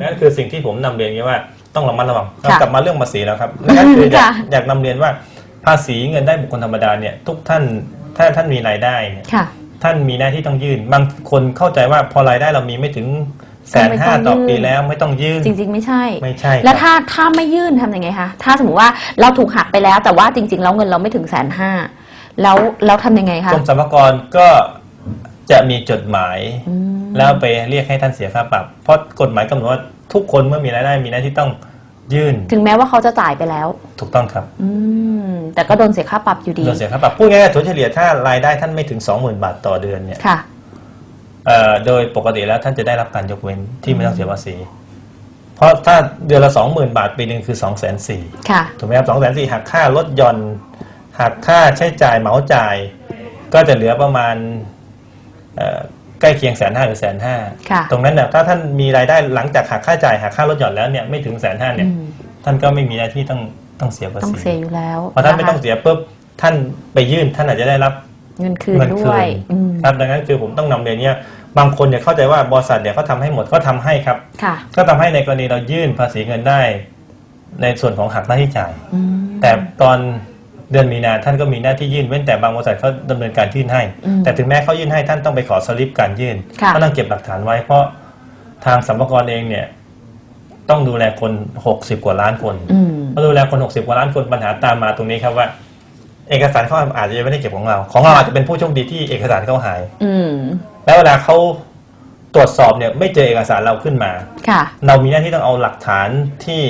นั่นคือสิ่งที่ผมนำเรียนนี้ว่าต้องระมัดระวังค่ะกลับมาเรื่องภาษีแล้วครับนั่นคืออยากค่ะอยากนำเรียนว่าภาษีเงินได้บุคคลธรรมดาเนี่ยทุกท่านถ้าท่านมีรายได้เนี่ยค่ะท่านมีหน้าที่ต้องยื่น บางคนเข้าใจว่าพอรายได้เรามีไม่ถึงแสนไม่ต้ห้าองต่อยื่นปีแล้วไม่ต้องยื่นจริง ๆ ไม่ใช่ไม่ใช่ แล้วครับถ้าถ้าไม่ยื่นทำยังไงคะถ้าสมมติว่าเราถูกหักไปแล้วแต่ว่าจริง ๆ แล้วเงินเราไม่ถึงแสนห้าแล้วแล้วทำยังไงคะกรมสรรพากรก็ จะมีจดหมายอืมแล้วไปเรียกให้ท่านเสียค่าปรับ เพราะกฎหมายกำหนดว่าทุกคนเมื่อมีรายได้มีหน้าที่ต้องยื่น ถึงแม้ว่าเขาจะจ่ายไปแล้ว ถูกต้องครับ อืม แต่ก็โดนเสียค่าปรับอยู่ดี โดนเสียค่าปรับพูดง่ายๆถัวเฉลี่ยถ้ารายได้ท่านไม่ถึง 20,000 บาทต่อเดือนเนี่ยค่ะ เอ่อโดยปกติแล้วท่านจะได้รับการยกเว้นที่ไม่ต้องเสียภาษี เพราะถ้าเดือนละ 20,000 บาทปีหนึ่งคือ 2 4 0 0 0 0ค่ะ ถูกไหมครับ2 4 0 0 0หักค่ารถยนต์หักค่าใช้จ่ายเหมาจ่าย ก็จะเหลือประมาณเอ่อ ใกล้เคียงแสนห้าหรือแสนห้าค่ะตรงนั้นเนี่ยถ้าท่านมีรายได้หลังจากหักค่าจ่ายหักค่ารถหย่อนแล้วเนี่ยไม่ถึงแสนห้าเนี่ยอืมท่านก็ไม่มีหน้าที่ต้องต้องเสียภาต้องษีเสียอยู่แล้วพอท่านไม่ะคะต้องเสียปุ๊บท่านไปยื่นท่านอาจจะได้รับเงินคืนเงินด้คืวยนอืมครับดังนั้นคือผมต้องนำเรียนเนี่ยบางคนเนี่ยเข้าใจว่าบริษัทเนี่ยเขาทำให้หมดก็ทำให้ครับค่ะก็ทำให้ในกรณีเรายื่นภาษีเงินได้ ในส่วนของหักหน้าที่จ่ายอืมแต่ตอน เดือนมีนาท่านก็มีหน้าที่ยื่นเว้นแต่บางบริษัทเขาดำเนินการยื่นให้ อืมแต่ถึงแม้เขายื่นให้ท่านต้องไปขอสลิปการยื่นค่ะ ก็ต้องเก็บหลักฐานไว้ เพราะทางสัมภากระเองเนี่ยต้องดูแลคน 60 กว่าล้านคนอืม พอดูแลคน 60 กว่าล้านคนปัญหาตามมาตรงนี้ครับว่า เอกสารเขาอาจจะยังไม่ได้เก็บของเรา ของเราอาจจะเป็นผู้โชคดีที่เอกสารเขาหาย อืม แล้วเวลาเขาตรวจสอบเนี่ยไม่เจอเอกสารเราขึ้นมา ค่ะ เรามีหน้าที่ต้องเอาหลักฐานที่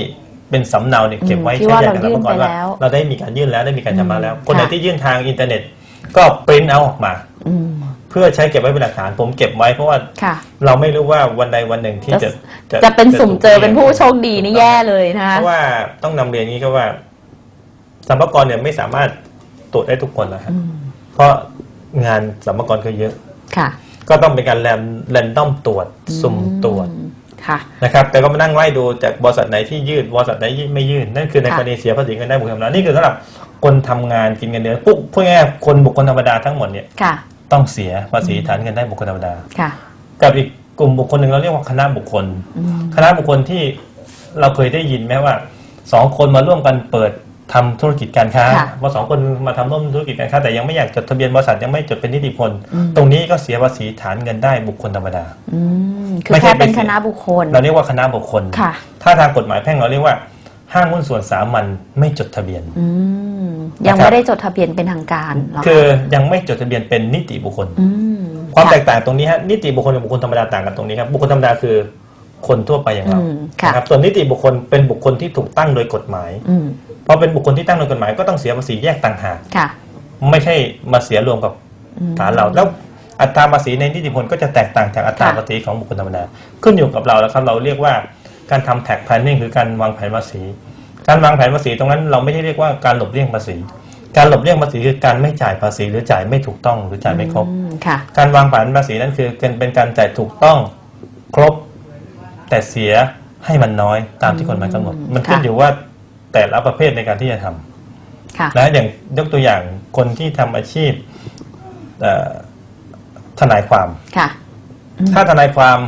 เป็นสำเนาเนี่ยเก็บไว้อืมที่ใช้ว่าใหญ่กับเรายื่นสรรพากรไปว่าแล้วเราได้มีการยื่นแล้วได้มีการชำระแล้วอืมคนไหนค่ะ ที่ยื่นทางอินเทอร์เน็ต ก็ปริ้นเอาออกมา อืมเพื่อใช้เก็บไว้เป็นหลักฐานผมเก็บไว้เพราะว่าค่ะ เราไม่รู้ว่าวันใดวันหนึ่งที่จะจะเป็นสุ่มเจอเป็นผู้โชถูกคดีนี่แย่เลยนะเพคะ ราะว่าต้องนำเรียนอย่างนี้ครับว่าสัมภากรเนี่ยไม่สามารถตรวจได้ทุกคนนะครับอืมเพราะงานสัมภากรก็เยอะ ค่ะก็ต้องเป็นการแรมแรนดอมตรวจ สุ่มตรวจ อืม ค่ะนะครับแต่ก็มานั่งไล่ดูจากบริษัทไหนที่ยืดบริษัทไหนที่ไม่ยื่นนั่นคือในค่ะกรณีเสียภาษีเงินได้บุคคลธรรมดานี่คือสำหรับคนทำงานกินเงินเดือนปุ๊บพูดง่ายๆคนบุคคลธรรมดาทั้งหมดเนี่ยค่ะต้องเสียภาษีฐานเงินได้บุคคลธรรมดาค่ะกับอีกกลุ่มบุคคลหนึ่งเราเรียกว่าคณะบุคคลอืมคณะบุคคลที่เราเคยได้ยินไหมว่าสองคนมาร่วมกันเปิด ทำธุรกิจการค้าค่ะพอสองคนมาทำร่วมธุรกิจการค้า แต่ยังไม่อยากจดทะเบียนบริษัทยังไม่จดเป็นนิติบุคคลอืม ตรงนี้ก็เสียภาษีฐานเงินได้บุคคลธรรมดา อืมคือไม่ใช่แค่เป็นเป็น คณะบุคคล เราเรียกว่าคณะบุคคล ค่ะ ถ้าทางกฎหมายแพ่งเราเรียกว่า ห้างหุ้นส่วนสามัญไม่จดทะเบียน อืมยังนะครับ ไม่ได้จดทะเบียนเป็นทางการเหรอคือยังไม่จดทะเบียนเป็นนิติบุคคลอืมความะแตกต่างตรงนี้ฮะนิติบุคคลกับบุคคลธรรมดาต่างกันตรงนี้ครับบุคคลธรรมดาคือคนทั่วไปอย่างเราอืมค่ะ นะครับส่วนนิติบุคคลเป็นบุคคลที่ถูกตั้งโดยกฎหมาย อืม พอเป็นบุคคลที่ตั้งโดยกฎหมายก็ต้องเสียภาษีแยกต่างหากค่ะ ไม่ใช่มาเสียรวมกับอืมฐานเรา แล้วอัตราภาษีในนิติบุคคลก็จะแตกต่างจากอัตราค่ะภาษีของบุคคลธรรมดาขึ้นอยู่กับเราแล้วครับ เราเรียกว่าการทำแท็ก planning คือการวางแผนภาษี การวางแผนภาษีตรงนั้นเราไม่ได้เรียกว่าการหลบเลี่ยงภาษี การหลบเลี่ยงภาษีคือการไม่จ่ายภาษีหรือจ่ายไม่ถูกต้องหรือจ่ายไม่ครบอืมค่ะการวางแผนภาษีนั่นคือเป็นเป็นการจ่ายถูกต้องครบแต่เสียให้มันน้อยตามที่กฎหมายกำหนด มันขึ้นค่ะอยู่ว่า แต่ละประเภทในการที่จะทำค่ะนะอย่างยกตัวอย่างคนที่ทำอาชีพเอ่อทนายความค่ะอืมถ้าทนายความ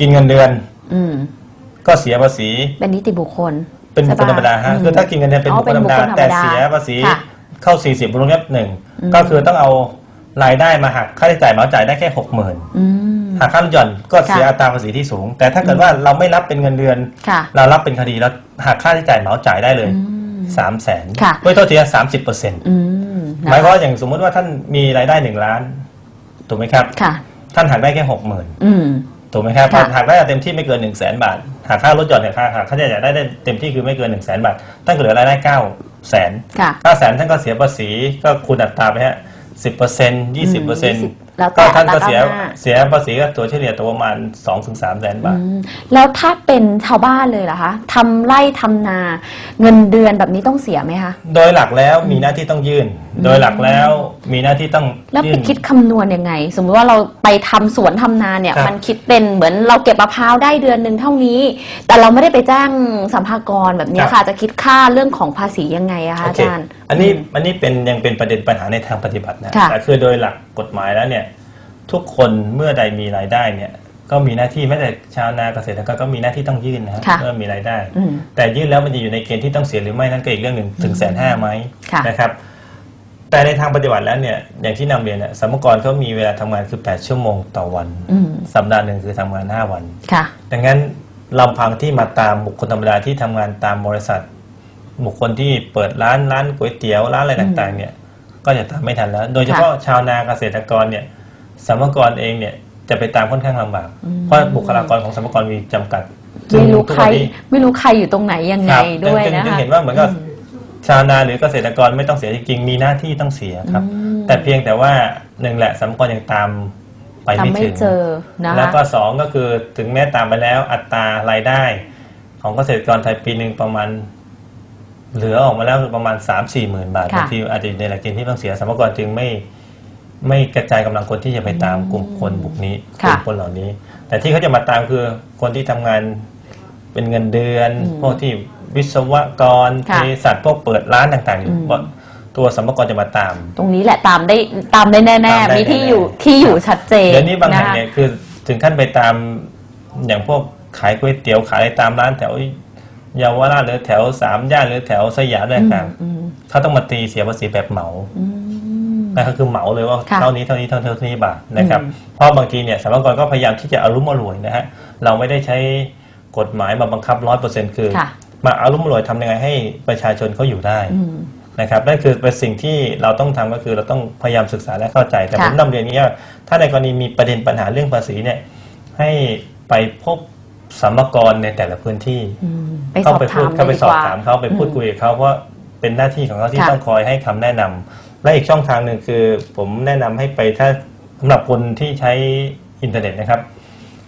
กินเงินเดือนอืมก็เสียภาษี เป็นนิติบุคคล เป็นบุคคลธรรมดาฮะอืมคือถ้ากินเงินเดือนเป็นอ๋อบุคคลธรรมดาเป็นบุคคลธรรมดาแต่เสียภาษีค่ะเข้า 40บวกลบหนึ่งอืมก็คือต้องเอารายได้มาหักค่าใช้จ่ายเหมาจ่ายได้แค่หกหมื่นอืม หักค่าลดหย่อนก็เสียค่ะอัตราภาษีที่สูง แต่ถ้าเกิดว่าเราไม่รับเป็นเงินเดือน ค่ะเรารับเป็นคดีแล้วหักค่าใช้จ่ายเหมาจ่ายได้เลยอืมสามแสนค่ะ ไม่โทษทีสามสิบเปอร์เซ็นต์อืมนะคะหมายความว่าอย่างสมมติว่าท่านมีรายได้หนึ่งล้านถูกไหมครับ ค่ะ ท่านหักได้แค่หกหมื่นอืม ถูกไหมครับค่ะ หักได้เต็มที่ไม่เกินหนึ่งแสนบาทหักค่ารถหย่อนเนี่ยค่าหักค่าใช้จ่ายได้เต็มที่คือไม่เกินหนึ่งแสนบาทท่านก็เหลือรายได้เก้าแสน ค่ะ เก้าแสนท่านก็เสียภาษีก็คูณอัตราไปฮะสิบเปอร์เซ็นต์ยี่สิบเปอร์เซ็นต์20 แล้วก็แต่ท่านก็แล้วเสียหน้าเสียภาษีก็ตัวเฉลี่ยตัวประมาณสองถึงสามแสนบาท อืมแล้วถ้าเป็นชาวบ้านเลยล่ะคะทำไร่ทำนา เงินเดือนแบบนี้ต้องเสียไหมคะ โดยหลักแล้วมีหน้าที่ต้องยื่นโดยหลักแล้วมีหน้าที่ต้องแล้วไปยื่น คิดคำนวณยังไง สมมติว่าเราไปทำสวนทำนาเนี่ย ครับมันคิดเป็นเหมือนเราเก็บมะพร้าวได้เดือนหนึ่งเท่านี้ แต่เราไม่ได้ไปแจ้งสัมภากระแบบเนี้ยค่ะ จะคิดค่าเรื่องของภาษียังไงอะคะโออาเคจารย์ อันนี้อันนี้เป็นยังเป็นประเด็นปัญหาในทางปฏิบัตินะค่ะ แต่คือโดยหลักกฎหมายแล้วเนี่ยทุกคนเมื่อใดมีรายได้เนี่ยก็มีหน้าที่แม้แต่ชาวนาเกษตรกรก็มีหน้าที่ต้องยื่นนะฮะค่ะเมื่อมีรายได้ อืม แต่ยื่นแล้วมันจะอยู่ในเกณฑ์ที่ต้องเสียหรือไม่นั่นก็อีกเรื่องหนึ่งถึงแสนห้าไหมค่ะ นะครับ แต่ในทางปฏิบัติแล้วเนี่ยอย่างที่นำเรียนเนี่ยสมกรเขามีเวลาทำงานคือ 8 ชั่วโมงต่อวันอืมสัปดาห์หนึ่งคือทำงาน 5 วันค่ะดังนั้นลำพังที่มาตามบุคคลธรรมดาที่ทำงานตามบริษัท บุคคลที่เปิดร้านร้านก๋วยเตี๋ยวร้านอะไรต่างๆ เนี่ยก็จะตามไม่ทันแล้ว โดยเฉพาะชาวนาเกษตรกรเนี่ยสมกรเองเนี่ยจะไปตามค่อนข้างลำบากอืมเพราะบุคลากรของสมกรมีจำกัดไม่รู้ทุกใครวันนี้ไม่รู้ใครอยู่ตรงไหนยังไงครับด้วยจึงนะจึงคะเห็นว่าเหมือนกับ ชาวนาหรือเกษตรกรไม่ต้องเสียจริงๆมีหน้าที่ต้องเสียครับ อืม แต่เพียงแต่ว่าหนึ่งแหละสมกรยังตามไปทำไม่ไม่ถึง เจอนะแล้วคะ ก็สองก็คือถึงแม้ตามไปแล้วอัตรารายได้ ของเกษตรกรไทยปีหนึ่งประมาณ เหลือออกมาแล้วคือประมาณ 3 4มสี่หมื่นบาทค่ะ บางทีอาจจะอยู่ในหลักเกณฑ์ที่ต้องเสียสมกรจึงไม่ไม่กระจายกำลังคนที่จะไปตามกลุ่มคนบุกนี้กค่ะลุ่มคนเหล่านี้ แต่ที่เขาจะมาตามคือคนที่ทำงานเป็นเงินเดือนอืมพวกที่ วิศวกรเภค่ะสัชพวกเปิดร้านต่างๆอืม ว่าตัวสมกรจะมาตาม ตรงนี้แหละตามได้ตามได้แน่ ตามได้ๆ มีที่แน่ๆอยู่ที่อยู่ชัดเจนเดี๋ยวนี้บางแห่งะคะเนี่ยคือถึงขั้นไปตามอย่างพวกขายก๋วยเตี๋ยวขายอะไรตามร้านแถวเยาวราชหรือแถวสามย่านหรือแถวสยามอะไรต่างอืมๆเขาต้องมาตีเสียภาษีแบบเหมา อืม นะครับคือเหมาเลยว่าค่ะเท่านี้เท่านี้เท่านี้เท่านี้บาทนะครับอืม เพราะบางทีเนี่ยสรรพากรก็พยายามที่จะอารุมอร่วยนะฮะเราไม่ได้ใช้กฎหมายมาบังคับร้อยเปอร์เซ็นต์คือ ค่ะ มาอารุมอร่วยทำยังไงให้ประชาชนเขาอยู่ได้อืมนะครับนั่นคือเป็นสิ่งที่เราต้องทำก็คือเราต้องพยายามศึกษาและเข้าใจ แต่ค่ะผมนำเรียนอย่างนี้ว่าถ้าในกรณีมีประเด็นปัญหาเรื่องภาษีเนี่ยให้ไปพบสมกรในแต่ละพื้นที่อืมไปสเข้าอบไปถาพูดมเข้าไปลยดีสอบกว่ถามเขาไปพูดคุยกับเขาเพราะเป็นหน้าที่ของเขาที่ค่ะต้องคอยให้คำแนะนำและอีกช่องทางหนึ่งคือ ผมแนะนำให้ไปถ้าสำหรับคนที่ใช้อินเทอร์เน็ตนะครับ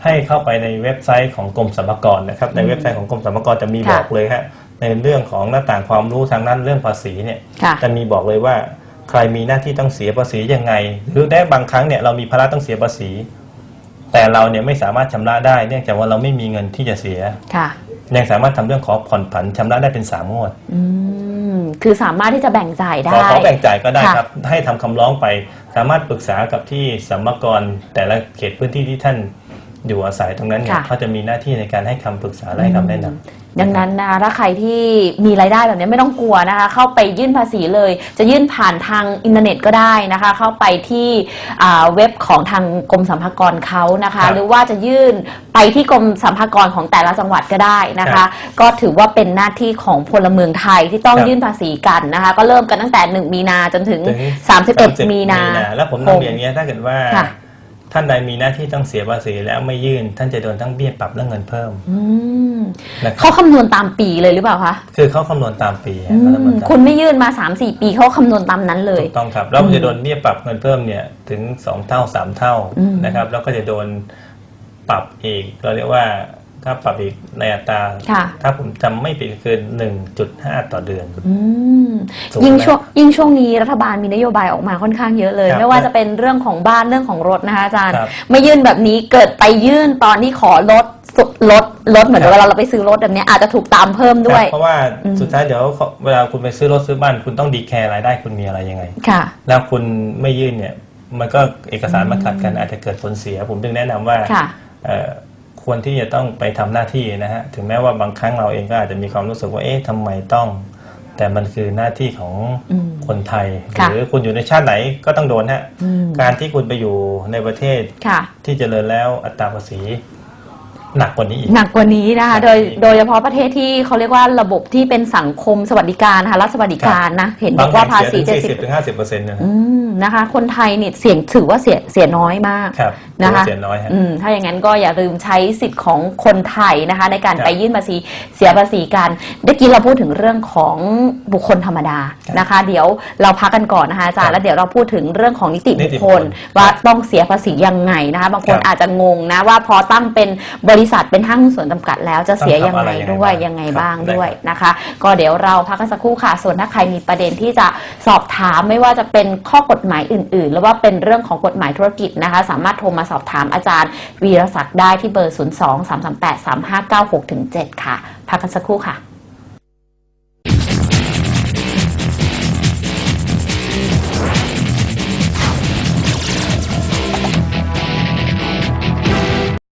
ให้เข้าไปในเว็บไซต์ของกรมสรรพากรนะครับในเว็บไซต์ของกรมสรรพากรจะมีค่ะบอกเลยฮะในเรื่องของหน้าต่างความรู้ทางด้านเรื่องภาษีเนี่ยค่ะจะมีบอกเลยว่าใครมีหน้าที่ต้องเสียภาษียังไง หรือได้บางครั้งเนี่ยเรามีภาระต้องเสียภาษี แต่เราเนี่ยไม่สามารถชำระได้ เนื่องจากว่าเราไม่มีเงินที่จะเสียค่ะยังสามารถทำเรื่องขอผ่อนผันชำระได้เป็นสามงวดอืมคือสามารถที่จะแบ่งจ่ายได้ขอขอแบ่งจ่ายก็ได้ค่ะครับ ให้ทำคำร้องไป สามารถปรึกษากับที่สัมมกรแต่ละเขตพื้นที่ที่ท่าน อยู่อาศัยตรงนั้นเนี่ยค่ะ เขาจะมีหน้าที่ในการให้คำปรึกษาและให้คำแนะนำ ดังนั้นนะคะถ้าใครที่มีรายได้แบบนี้ไม่ต้องกลัวนะคะ เข้าไปยื่นภาษีเลย จะยื่นผ่านทางอินเทอร์เน็ตก็ได้นะคะ เข้าไปที่อ่าเว็บของทางกรมสรรพากรเขานะคะครับหรือว่าจะยื่นไปที่กรมสรรพากรของแต่ละจังหวัดก็ได้นะครัคะ บก็ถือว่าเป็นหน้าที่ของพลเมืองไทยที่ต้องครับยื่นภาษีกันนะคะ ก็เริ่มกันตั้งแต่ 1 มีนาจนถึง ถึง 31 มีนา แล้วผมต้องเรียนอย่างเงี้ยถ้าเกิดว่าค่ะ ท่านใดมีหน้าที่ต้องเสียภาษีแล้วไม่ยื่น ท่านจะโดนทั้งเบี้ยปรับและเงินเพิ่มอืมนะครัเขาบคำนวณตามปีเลยหรือเปล่าคะคือเขาคำนวณตามปีอืฮะแล้วมมันตามคุณไม่ยื่นมา 3-4 ปีเขาคำนวณตามนั้นเลย ถูกต้องครับแล้วมันจะโดนเบี้ยปรับเงินเพิ่มเนี่ยถึงสองเท่าสามเท่าอืม นะครับ แล้วก็จะโดนปรับอีกเราเรียกว่า ถ้าปรับอีกในอัตรา ค่ะ ถ้าผมจำไม่ผิดคือหนึ่งจุดห้าต่อเดือน อืมถูกยิ่งไหมช่วงยิ่งช่วงนี้รัฐบาลมีนโยบายออกมาค่อนข้างเยอะเลย ครับไม่ว่าจะเป็นเรื่องของบ้านเรื่องของรถนะคะอาจารย์ ครับไม่ยื่นแบบนี้เกิดไปยื่นตอนที่ขอลดสุดลดลดเหมือนครับ เวลาเราไปซื้อรถแบบเนี้ยอาจจะถูกตามเพิ่มด้วย ครับเพราะว่าอืม สุดท้ายเดี๋ยวเขาเวลาคุณไปซื้อรถซื้อบ้าน คุณต้องดีแคร์รายได้คุณมีอะไรยังไง ค่ะ แล้วคุณไม่ยื่นเนี่ย มันก็เอกสารมันขัดกันอาจจะเกิดผลเสีย ผมจึงแนะนำว่าค่ะ เอ่อ ควรที่จะต้องไปทำหน้าที่นะฮะถึงแม้ว่าบางครั้งเราเองก็อาจจะมีความรู้สึกว่าเอ๊ะทำไมต้อง แต่มันคือหน้าที่ของอืมคนไทยหค่ะรือคุณอยู่ในชาติไหนก็ต้องโดนฮะอืมการที่คุณไปอยู่ในประเทศค่ะที่เจริญแล้วอัตราภาษี หนักกว่านี้อีก หนักกว่านี้นะคะหนักกโดว่ายนี้โดยเฉพาะประเทศที่เขาเรียกว่าระบบที่เป็นสังคมสวัสดิการนะคะรัฐสวัสดิการนะเห็นบอกว่าภาษีบงแห่งเสีย70ถึงสี่สิบถึงห้าสิบเปอร์เซ็นต์นะฮะอืมนะคะ คนไทยเนี่ยเสี่ยงถือว่าเสียเสียน้อยมากครับนะคะเสียน้อยฮะอืมถ้าอย่างนั้นก็อย่าลืมใช้สิทธิ์ของคนไทยนะคะ ในการครับไปยื่นภาษีเสียภาษีกันเมื่อกี้เราพูดถึงเรื่องของบุคคลธรรมดาครับนะคะ เดี๋ยวเราพักกันก่อนนะคะอาจารครัย์บแล้วเดี๋ยวเราพูดถึงเรื่องของนิตินิบุติคบุคคลคลว่าต้องเสียภาษียังไงนะคะบางคนครับอาจจะงงนะว่าพอตั้งเป็นบริษัทเป็นห้างหุ้นส่วนจำกัดแล้วจะเสียยังไงด้วยยังไงบ้างด้วยนะคะ ก็เดี๋ยวเราพักกันสักครู่ค่ะ ส่วนถ้าใครมีประเด็นที่จะสอบถามไม่ว่าจะเป็นข้อกฎหมายอื่น ๆ หรือว่าเป็นเรื่องของกฎหมายธุรกิจนะคะ สามารถโทรมาสอบถามอาจารย์ วีรศักดิ์ได้ที่เบอร์ 0 2 3 3 8 3 5 9 6 7 ค่ะ พักกันสักครู่ค่ะ